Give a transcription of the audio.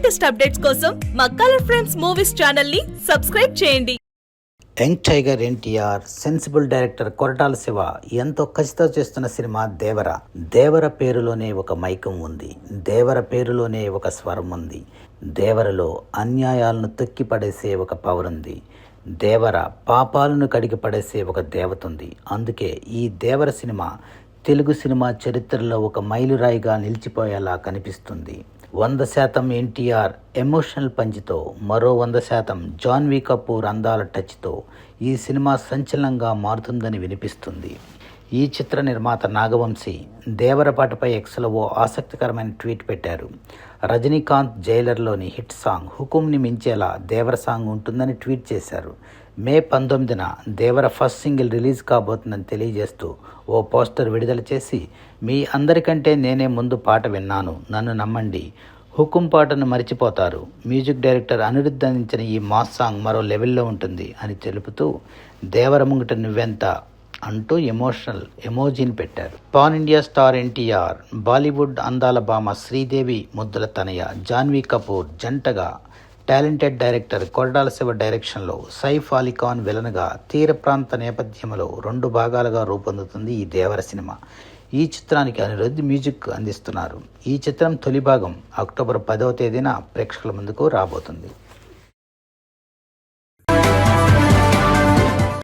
Latest updates కోసం మా colour friends movies ఛానల్ని సబ్స్క్రైబ్ చేయండి. Young tiger NTR sensible director Koratala Siva ఎంతో ఖచ్చితం చేస్తున్న సినిమా దేవర. దేవర పేరులోనే ఒక మైకం ఉంది. దేవర పేరులోనే ఒక స్వరం ఉంది. దేవరలో అన్యాయాలను తొక్కి పడేసే ఒక పవర్ ఉంది. దేవర పాపాలను కడిగి పడేసే ఒక దేవత ఉంది. అందుకే ఈ దేవర సినిమా తెలుగు సినిమా చరిత్రలో ఒక మైలురాయిగా నిలిచిపోయేలా కనిపిస్తుంది. వంద శాతం ఎన్టీఆర్ ఎమోషనల్ పంచితో మరో వంద శాతం జాన్వీ కపూర్ అందాల టచ్తో ఈ సినిమా సంచలనంగా మారుతుందని వినిపిస్తుంది. ఈ చిత్ర నిర్మాత నాగవంశీ దేవరపాటపై ఎక్స్లో ఓ ఆసక్తికరమైన ట్వీట్ పెట్టారు. రజనీకాంత్ జైలర్లోని హిట్ సాంగ్ హుకుంని మించేలా దేవర సాంగ్ ఉంటుందని ట్వీట్ చేశారు. మే పంతొమ్మిదిన దేవర ఫస్ట్ సింగిల్ రిలీజ్ కాబోతుందని తెలియజేస్తూ ఓ పోస్టర్ విడుదల చేసి మీ అందరికంటే నేనే ముందు పాట విన్నాను. నన్ను నమ్మండి. హుకుం పాటను మరిచిపోతారు. మ్యూజిక్ డైరెక్టర్ అనిరుద్ధ్ అందించిన ఈ మాస్ సాంగ్ మరో లెవెల్లో ఉంటుంది అని తెలుపుతూ దేవర ముంగిట నువ్వెంత అంటూ ఎమోషనల్ ఎమోజీని పెట్టారు. Pan India star NTR Bollywood అందాల భామ శ్రీదేవి ముద్దుల తనయ జాన్వీ కపూర్ జంటగా టాలెంటెడ్ డైరెక్టర్ కొరడాల శివ డైరెక్షన్లో సైఫ్ అలీఖాన్ విలన్గా తీర ప్రాంత నేపథ్యంలో రెండు భాగాలుగా రూపొందుతుంది ఈ దేవర సినిమా. ఈ చిత్రానికి అనిరుద్ధ్ మ్యూజిక్ అందిస్తున్నారు. ఈ చిత్రం తొలి భాగం అక్టోబర్ పదవ తేదీన ప్రేక్షకుల ముందుకు రాబోతుంది.